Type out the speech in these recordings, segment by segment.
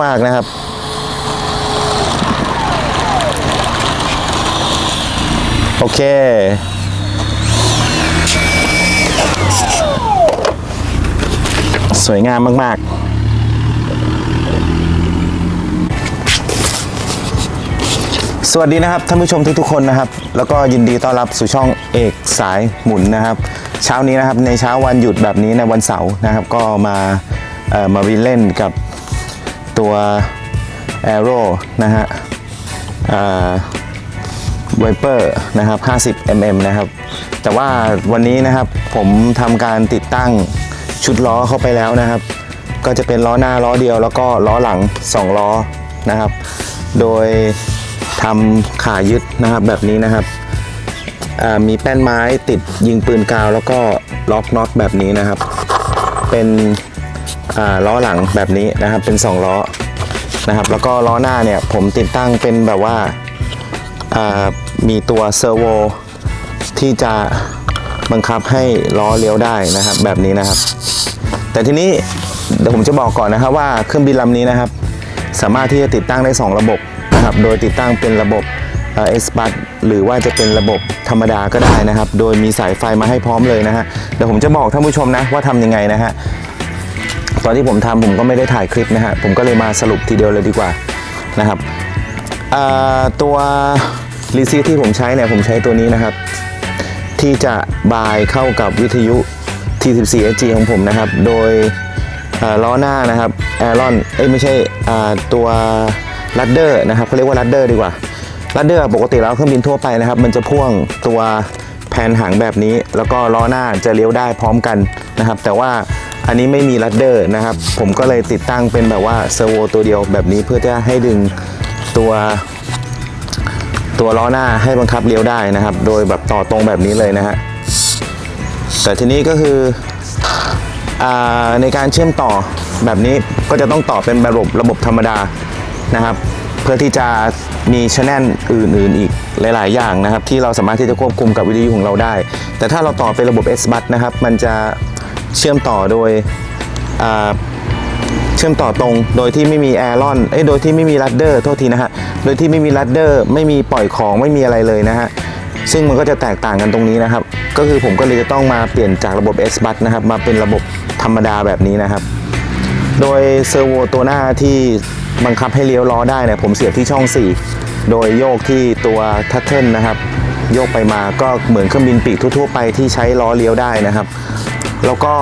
มากนะครับ โอเค สวยงามมาก ๆสวัสดีนะครับท่านผู้ชมทุกๆคนนะครับ แล้วก็ยินดีต้อนรับสู่ช่องเอกสายหมุนนะครับ เช้านี้นะครับในเช้าวันหยุดแบบนี้ในวันเสาร์นะครับ ก็มาเอ่อมาวินเล่นกับ ตัว Aero นะฮะไวเปอร์นะครับ 50 mm นะครับ แต่ว่าวันนี้นะครับผมทำการติดตั้งชุดล้อเข้าไปแล้วนะครับ ก็จะเป็นล้อหน้าล้อเดียว แล้วก็ล้อหลัง 2 ล้อนะครับ โดยทำขายึดนะครับแบบนี้นะครับ มีแป้นไม้ติดยิงปืนกาว แล้วก็ล็อกน็อตแบบนี้นะครับ เป็น ล้อหลังแบบนี้นะครับเป็น 2 ล้อนะครับ แล้วก็ล้อหน้าเนี่ยผมติดตั้งเป็นแบบว่าามีตัวเซอร์โวที่จะบังคับให้ล้อเลี้ยวได้นะครับแบบนี้นะครับ แต่ทีนี้เดี๋ยวผมจะบอกก่อนนะครับว่าเครื่องบินลำนี้นะครับ สามารถที่จะติดตั้งได้ 2 ระบบนะครับ โดยติดตั้งเป็นระบบเอสบัตหรือว่าจะเป็นระบบธรรมดาก็ได้นะครับ โดยมีสายไฟมาให้พร้อมเลยนะฮะเดี๋ยวผมจะบอกท่านผู้ชมนะว่าทำยังไงนะฮะ ตอนที่ผมทำผมก็ไม่ได้ถ่ายคลิปนะฮะผมก็เลยมาสรุปทีเดียวเลยดีกว่านะครับตัวรีซีที่ผมใช้เนี่ยผมใช้ตัวนี้นะครับ ที่จะบายเข้ากับวิทยุ T14 SG ของผมนะครับ โดยล้อหน้านะครับแอรอนเอ้ยไม่ใช่อ่าตัวลัดเดอร์นะครับเขาเรียกว่าลัดเดอร์ดีกว่าลัดเดอร์ปกติแล้วเครื่องบินทั่วไปนะครับ มันจะพ่วงตัวแผ่นหางแบบนี้ แล้วก็ล้อหน้าจะเลี้ยวได้พร้อมกันนะครับ แต่ว่า อันนี้ไม่มีลัดเดอร์นะครับ ผมก็เลยติดตั้งเป็นแบบว่าเซอร์โวตัวเดียวแบบนี้เพื่อจะให้ดึงตัว ตัวล้อหน้าให้บังคับเลี้ยวได้นะครับ โดยแบบต่อตรงแบบนี้เลยนะฮะแต่ทีนี้ก็คืออในการเชื่อมต่อแบบนี้ก็จะต้องต่อเป็นระบบระบบธรรมดานะครับ เพื่อที่จะมีชแนลอื่นๆอีกหลาย ๆ อย่างนะครับ ที่เราสามารถที่จะควบคุมกับวิทยุของเราได้ แต่ถ้าเราต่อเป็นระบบ S b u s นะครับ มันจะ เชื่อมต่อโดยเชื่อมต่อตรงโดยที่ไม่มีแอร์ลอนเอ้ยโดยที่ไม่มีลัดเดอร์โทษทีนะฮะโดยที่ไม่มีลัดเดอร์ไม่มีปล่อยของไม่มีอะไรเลยนะฮะซึ่งมันก็จะแตกต่างกันตรงนี้นะครับ ก็คือผมก็เลยจะต้องมาเปลี่ยนจากระบบ S b u s นะครับมาเป็นระบบธรรมดาแบบนี้นะครับ โดยเซอร์โวตัวหน้าที่บังคับให้เลี้ยวล้อได้เนี่ยผมเสียบที่ช่อง 4 โดยโยกที่ตัวทัตเทิลนะครับ โยกไปมาก็เหมือนเครื่องบินปีกทั่วๆไปที่ใช้ล้อเลี้ยวได้นะครับ แล้วก็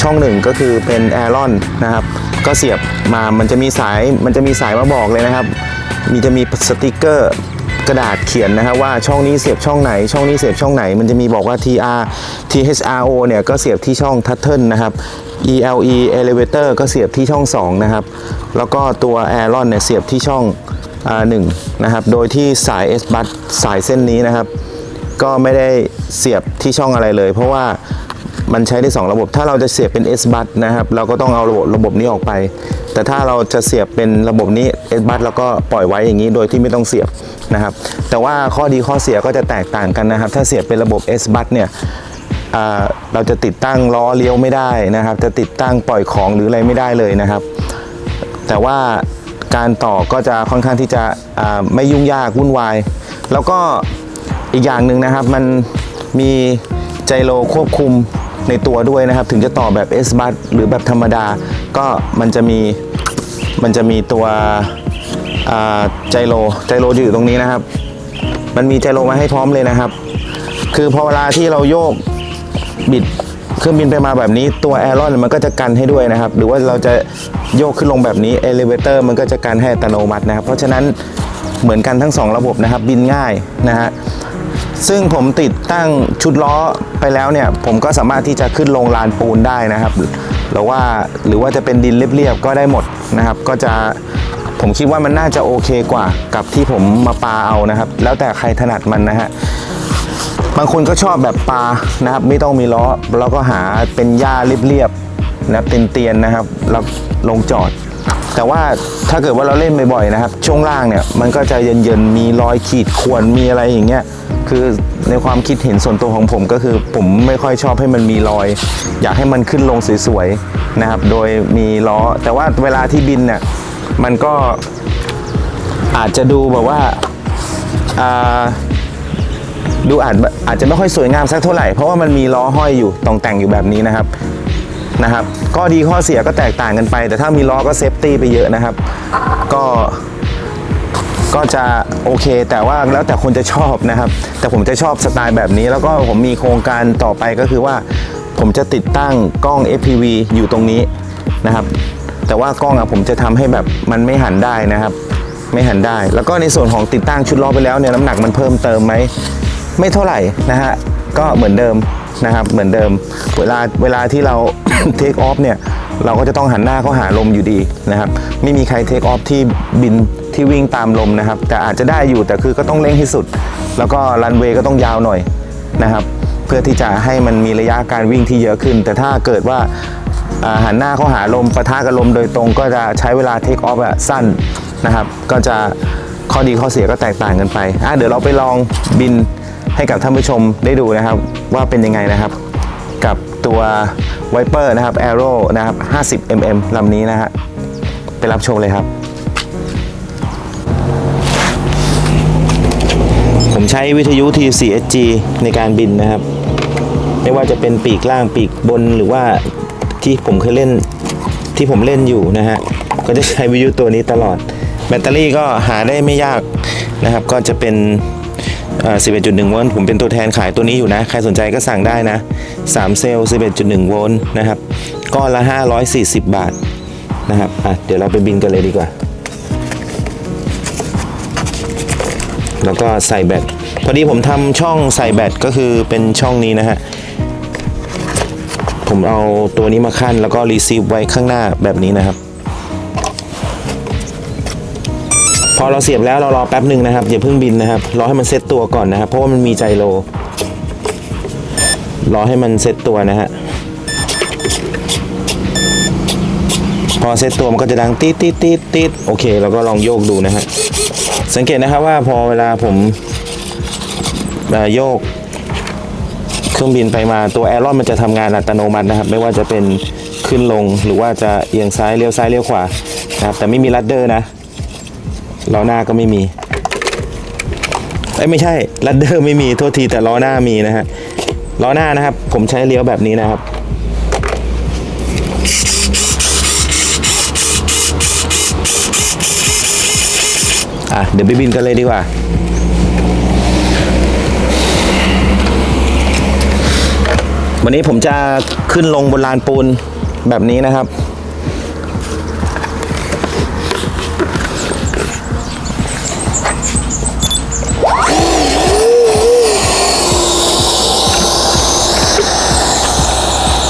ช่องหนึ่งก็คือเป็นแอรอนนะครับ ก็เสียบมามันจะมีสายมันจะมีสายมาบอกเลยนะครับ มีจะมีสติกเกอร์กระดาษเขียนนะครับว่าช่องนี้เสียบช่องไหน ช่องนี้เสียบช่องไหน มันจะมีบอกว่า TR THRO เนี่ยก็เสียบที่ช่อง Tuttle นะครับ ELE Elevator ก็เสียบที่ช่อง 2 นะครับ แล้วก็ตัว Aeron เนี่ยเสียบที่ช่องหนึ่งนะครับ โดยที่สาย S bus สายเส้นนี้นะครับ ก็ไม่ได้เสียบที่ช่องอะไรเลย เพราะว่า มันใช้ได้ 2 ระบบ ถ้าเราจะเสียบเป็น S bus นะครับ เราก็ต้องเอาระบบระบบนี้ออกไป แต่ถ้าเราจะเสียบเป็นระบบนี้ S bus แล้วก็ปล่อยไว้อย่างนี้โดยที่ไม่ต้องเสียบนะครับ แต่ว่าข้อดีข้อเสียก็จะแตกต่างกันนะครับ ถ้าเสียบเป็นระบบ S bus เนี่ยเราจะติดตั้งล้อเลี้ยวไม่ได้นะครับ จะติดตั้งปล่อยของหรืออะไรไม่ได้เลยนะครับ แต่ว่าการต่อก็จะค่อนข้างที่จะไม่ยุ่งยากวุ่นวาย แล้วก็อีกอย่างหนึ่งนะครับมันมีไจโรควบคุม ในตัวด้วยนะครับ ถึงจะต่อแบบ S b u s หรือแบบธรรมดา ก็มันจะมีมันจะมีตัวไจโรไจโรอยู่ตรงนี้นะครับ มันมีไจโรมาให้พร้อมเลยนะครับ คือพอเวลาที่เราโยกบิดเครื่องบินไปมาแบบนี้ตัวแอรอนมันก็จะกันให้ด้วยนะครับ หรือว่าเราจะโยกขึ้นลงแบบนี้เอลิเวเตอร์มันก็จะกันให้อัตโนมัตินะครับ เพราะฉะนั้นเหมือนกันทั้ง 2 ระบบนะครับบินง่ายนะฮะ ซึ่งผมติดตั้งชุดล้อไปแล้วเนี่ย ผมก็สามารถที่จะขึ้นลงลานปูนได้นะครับ หรือว่าหรือว่าจะเป็นดินเรียบๆก็ได้หมดนะครับ ก็จะผมคิดว่ามันน่าจะโอเคกว่ากับที่ผมมาปาเอานะครับ แล้วแต่ใครถนัดมันนะฮะบางคนก็ชอบแบบปลานะครับ ไม่ต้องมีล้อแล้วก็หาเป็นหญ้าเรียบๆนะครับเตียนๆนะครับแล้วลงจอด แต่ว่าถ้าเกิดว่าเราเล่นบ่อยๆนะครับ ช่วงล่างเนี่ยมันก็จะเย็นๆมีรอยขีดข่วนมีอะไรอย่างเงี้ย คือในความคิดเห็นส่วนตัวของผมก็คือผมไม่ค่อยชอบให้มันมีรอย อยากให้มันขึ้นลงสวยๆนะครับ โดยมีล้อ แต่ว่าเวลาที่บินเนี่ยมันก็อาจจะดูแบบว่าดูอาจอาจจะไม่ค่อยสวยงามสักเท่าไหร่ เพราะว่ามันมีล้อห้อยอยู่ตรงแต่งอยู่แบบนี้นะครับนะครับก็ดีข้อเสียก็แตกต่างกันไป แต่ถ้ามีล้อก็เซฟตี้ไปเยอะนะครับ ก็ ก็จะโอเคแต่ว่าแล้วแต่คนจะชอบนะครับ แต่ผมจะชอบสไตล์แบบนี้ แล้วก็ผมมีโครงการต่อไปก็คือว่า ผมจะติดตั้งกล้อง FPV อยู่ตรงนี้นะครับ แต่ว่ากล้องอะผมจะทำให้แบบมันไม่หันได้นะครับ ไม่หันได้ แล้วก็ในส่วนของติดตั้งชุดล้อไปแล้วเนี่ยน้ำหนักมันเพิ่มเติมไหมไม่เท่าไหร่นะฮะก็เหมือนเดิม นะครับ เหมือนเดิม เวลาเวลาที่เราเทคออฟเนี่ย เราก็จะต้องหันหน้าเข้าหาลมอยู่ดีนะครับ ไม่มีใครเทคออฟที่บินที่วิ่งตามลมนะครับ แต่อาจจะได้อยู่แต่คือก็ต้องเร่งที่สุด แล้วก็รันเวย์ก็ต้องยาวหน่อยนะครับ เพื่อที่จะให้มันมีระยะการวิ่งที่เยอะขึ้น แต่ถ้าเกิดว่าหันหน้าเข้าหาลมปะทะกับลมโดยตรงก็จะใช้เวลาเทคออฟอะสั้นนะครับ ก็จะข้อดีข้อเสียก็แตกต่างกันไปอะเดี๋ยวเราไปลองบิน ให้กับท่านผู้ชมได้ดูนะครับว่าเป็นยังไงนะครับ กับตัว Viper นะครับ Arrow นะครับ 50 mm ลำนี้นะฮะไปรับชมเลยครับ ผมใช้วิทยุ T4SG ในการบินนะครับ ไม่ว่าจะเป็นปีกล่างปีกบนหรือว่าที่ผมเคยเล่นที่ผมเล่นอยู่นะฮะก็จะใช้วิทยุตัวนี้ตลอด แบตเตอรี่ก็หาได้ไม่ยากนะครับ ก็จะเป็น 11.1 โวลต์ผมเป็นตัวแทนขายตัวนี้อยู่นะ ใครสนใจก็สั่งได้นะ 3 เซลล์ 11.1 โวลต์นะครับก้อนละ 540 บาทนะครับอะเดี๋ยวเราไปบินกันเลยดีกว่า แล้วก็ใส่แบตพอดีผมทำช่องใส่แบตก็คือเป็นช่องนี้นะฮะผมเอาตัวนี้มาขั้นแล้วก็รีซีฟไว้ข้างหน้าแบบนี้นะครับ อเราเสียบแล้วเรารอแป๊บหนึ่งนะครับอย่าเพิ่งบินนะครับรอให้มันเซตตัวก่อนนะครับ เพราะว่ามันมีไจโรรอให้มันเซตตัวนะฮะพอเซตตัวมันก็จะดังตีดตีดตีดตีดโอเคเราก็ลองโยกดูนะฮะสังเกตนะครับว่าพอเวลาผมโยกเครื่องบินไปมาตัวแอรอนมันจะทำงานอัตโนมัตินะครับ ไม่ว่าจะเป็นขึ้นลงหรือว่าจะเอียงซ้ายเลี้ยวซ้ายเลี้ยวขวานะครับแต่ไม่มีลัดเดอร์นะ ล้อหน้าก็ไม่มีเอ้ยไม่ใช่ลัดเดอร์ไม่มีโทษทีแต่ล้อหน้ามีนะฮะล้อหน้านะครับ ผมใช้เลี้ยวแบบนี้นะครับ อะเดี๋ยวไปบินกันเลยดีกว่าวันนี้ผมจะขึ้นลงบนลานปูนแบบนี้นะครับ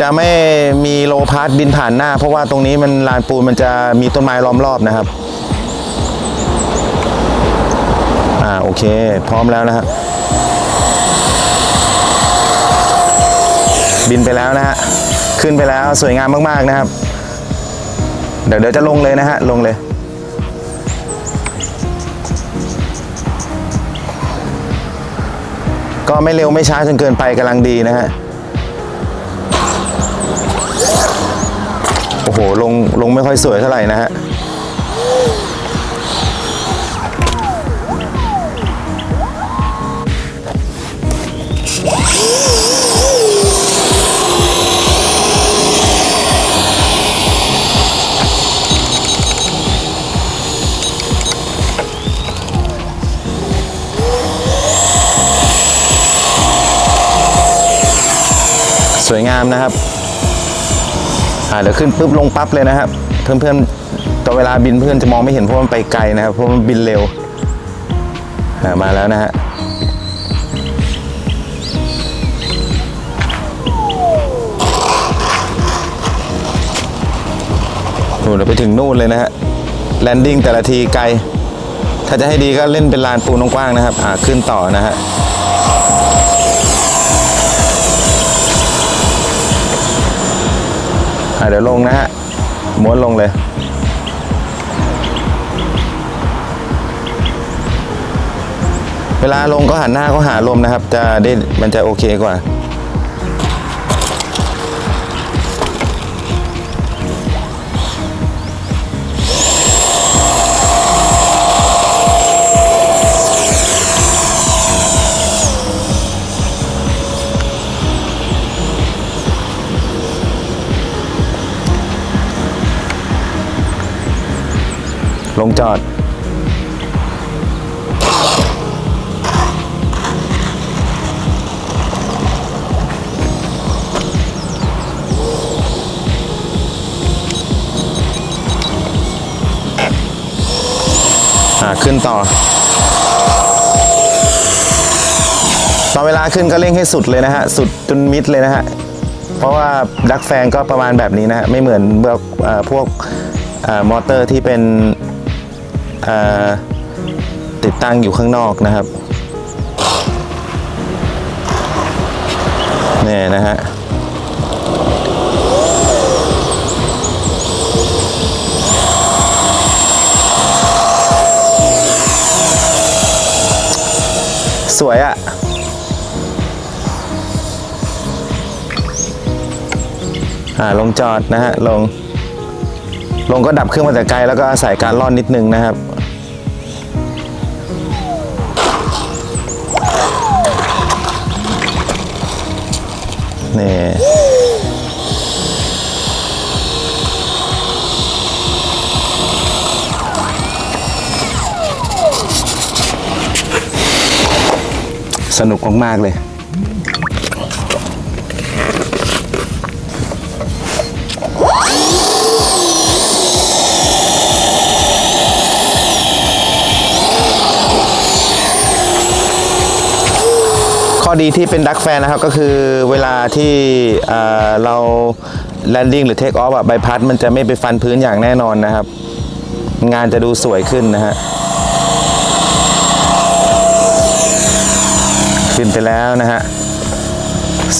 จะไม่มีโลพาสบินผ่านหน้า เพราะว่าตรงนี้มันลานปูนมันจะมีต้นไม้ล้อมรอบนะครับ อ่าโอเค พร้อมแล้วนะฮะบินไปแล้วนะฮะ ขึ้นไปแล้วสวยงามมาก ๆ นะครับ เดี๋ยวเดี๋ยวจะลงเลยนะฮะ ลงเลย ก็ไม่เร็วไม่ช้าจนเกินไปกำลังดีนะฮะโอ้โหลงลงไม่ค่อยสวยเท่าไหร่นะฮะ สวยงามนะครับอ่าเดี๋ยวขึ้นปุ๊บลงปั๊บเลยนะครับ เพื่อนๆตอนเวลาบินเพื่อนจะมองไม่เห็นเพราะมันไปไกลนะครับเพราะมันบินเร็วอ่ามาแล้วนะฮะนู่นเราไปถึงนู่นเลยนะฮะแลนดิ้งแต่ละทีไกล ถ้าจะให้ดีก็เล่นเป็นลานปูนกว้างๆนะครับ อ่าขึ้นต่อนะฮะ เดี๋ยวลงนะฮะม้วนลงเลย เวลาลงก็หันหน้าก็หาลมนะครับ จะได้มันจะโอเคกว่า ลงจอด อ่า ขึ้นต่อ ตอนเวลาขึ้นก็เร่งให้สุดเลยนะฮะ สุดจนมิดเลยนะฮะ เพราะว่าดักแฟนก็ประมาณแบบนี้นะฮะ ไม่เหมือนพวกมอเตอร์ที่เป็น ติดตั้งอยู่ข้างนอกนะครับนี่นะฮะสวยอะ่ะอ่าลงจอดนะฮะลง ลงก็ดับเครื่องมาแต่ไกลแล้วก็อาศัยการล่อนนิดนึงนะครับ นี่สนุกมาก ๆ เลย ข้อดีที่เป็นดักแฟนนะครับก็คือเวลาที่เราแลนดิ้งหรือเทคออฟอะใบพัดมันจะไม่ไปฟันพื้นอย่างแน่นอนนะครับ งานจะดูสวยขึ้นนะฮะขึ้นไปแล้วนะฮะ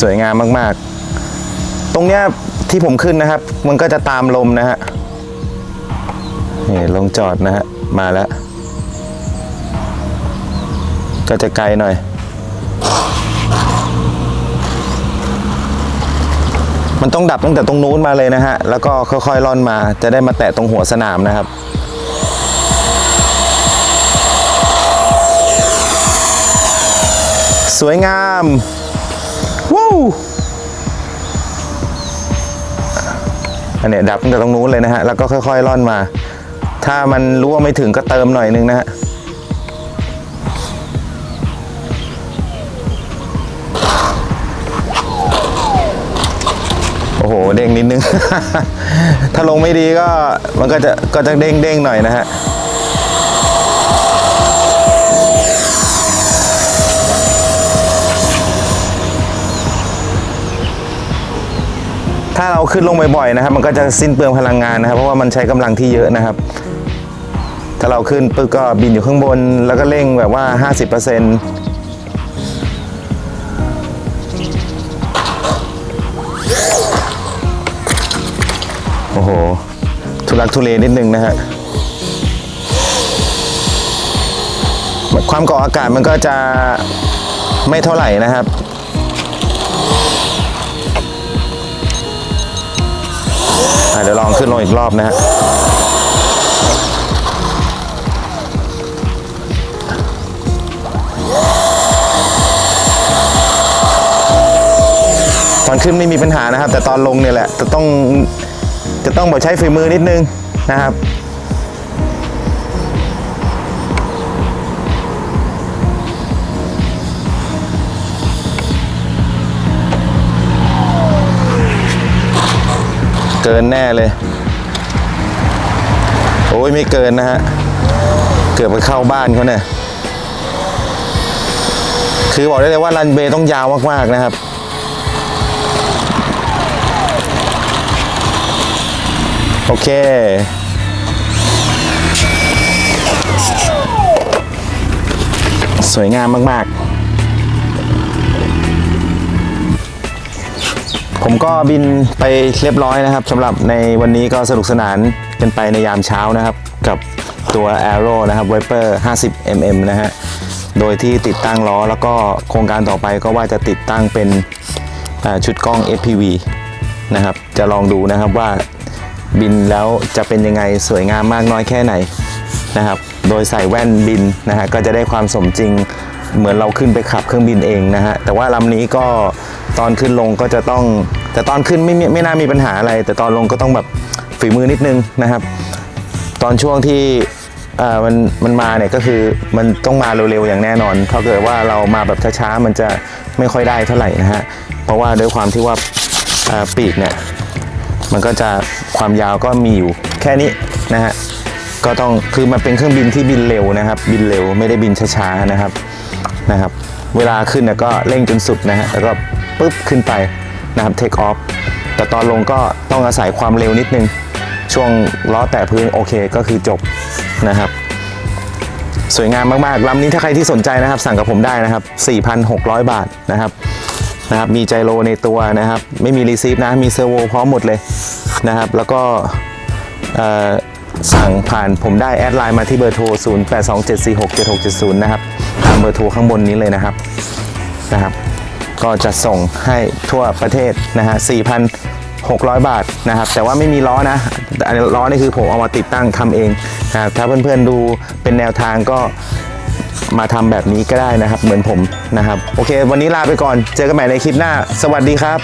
สวยงามมากๆ ตรงเนี้ยที่ผมขึ้นนะครับ มันก็จะตามลมนะฮะนี่ลงจอดนะฮะมาแล้ว ก็จะไกลหน่อย มันต้องดับตั้งแต่ตรงนู้นมาเลยนะฮะ แล้วก็ค่อยๆล่อนมา จะได้มาแตะตรงหัวสนามนะครับสวยงามวู้อันเนี้ยดับตั้งแต่ตรงนู้นเลยนะฮะ แล้วก็ค่อยๆล่อนมา ถ้ามันรู้ว่าไม่ถึงก็เติมหน่อยนึงนะฮะ โอ้โหเด้งนิดนึง ถ้าลงไม่ดีก็มันก็จะก็จะเด้งเด้งหน่อยนะฮะถ้าเราขึ้นลงบ่อยๆนะครับ มันก็จะสิ้นเปลืองพลังงานนะครับ เพราะว่ามันใช้กำลังที่เยอะนะครับ ถ้าเราขึ้นปึ๊บก็บินอยู่ข้างบน แล้วก็เร่งแบบว่า 50% อ้โห ทุลักทุเลนิดนึงนะฮะความเกาะอากาศมันก็จะไม่เท่าไหร่นะครับ เดี๋ยวลองขึ้นลงอีกรอบนะฮะตอนขึ้นไม่มีปัญหานะครับ แต่ตอนลงเนี่ยแหละจะต้อง จะต้องแบบใช้ฝีมือนิดนึงนะครับเกินแน่เลย โอ้ยไม่เกินนะฮะ เกือบไปเข้าบ้านเขาเนี่ย คือบอกได้เลยว่ารันเบย์ต้องยาวมาก ๆ นะครับ โอเค สวยงามมาก ๆ ผมก็บินไปเรียบร้อยนะครับสำหรับในวันนี้ก็สนุกสนานกันไปในยามเช้านะครับ กับตัว Aero นะครับ Viper 50 mm นะฮะ โดยที่ติดตั้งล้อแล้วก็โครงการต่อไปก็ว่าจะติดตั้งเป็นชุดกล้อง FPV นะครับ จะลองดูนะครับว่า บินแล้วจะเป็นยังไงสวยงามมากน้อยแค่ไหนนะครับ โดยใส่แว่นบินนะฮะก็จะได้ความสมจริงเหมือนเราขึ้นไปขับเครื่องบินเองนะฮะแต่ว่าลำนี้ก็ตอนขึ้นลงก็จะต้อง แต่ตอนขึ้นไม่ไม่น่ามีปัญหาอะไร แต่ตอนลงก็ต้องแบบฝีมือนิดนึงนะครับ ตอนช่วงที่มันมันมาเนี่ยก็คือมันต้องมาเร็วๆอย่างแน่นอนถ้าเกิดว่าเรามาแบบช้าๆมันจะไม่ค่อยได้เท่าไหร่นะฮะเพราะว่าด้วยความที่ว่าปีกเนี่ยมันก็จะ ความยาวก็มีอยู่แค่นี้นะฮะก็ต้องคือมันเป็นเครื่องบินที่บินเร็วนะครับ บินเร็วไม่ได้บินช้าๆนะครับนะครับ เวลาขึ้นนะก็เร่งจนสุดนะฮะแล้วก็ปุ๊บขึ้นไปนะครับเทคออฟแต่ตอนลงก็ต้องอาศัยความเร็วนิดนึง ช่วงล้อแตะพื้นโอเคก็คือจบนะครับสวยงามมากๆลำนี้ถ้าใครที่สนใจนะครับ สั่งกับผมได้นะครับ 4,600 บาทนะครับ นะครับมีไจโรในตัวนะครับ ไม่มีรีซีฟนะมีเซอร์โวพร้อมหมดเลยนะครับ แล้วก็สั่งผ่านผมได้แอดไลน์มาที่เบอร์โทร 0827467670 นะครับตามเบอร์โทรข้างบนนี้เลยนะครับนะครับ ก็จะส่งให้ทั่วประเทศนะฮะ 4,600 บาทนะครับ แต่ว่าไม่มีล้อนะล้อนี่คือผมเอามาติดตั้งทำเองนะครับถ้าเพื่อนๆดูเป็นแนวทางก็ มาทำแบบนี้ก็ได้นะครับ เหมือนผมนะครับ โอเค วันนี้ลาไปก่อนเจอกันใหม่ในคลิปหน้า สวัสดีครับ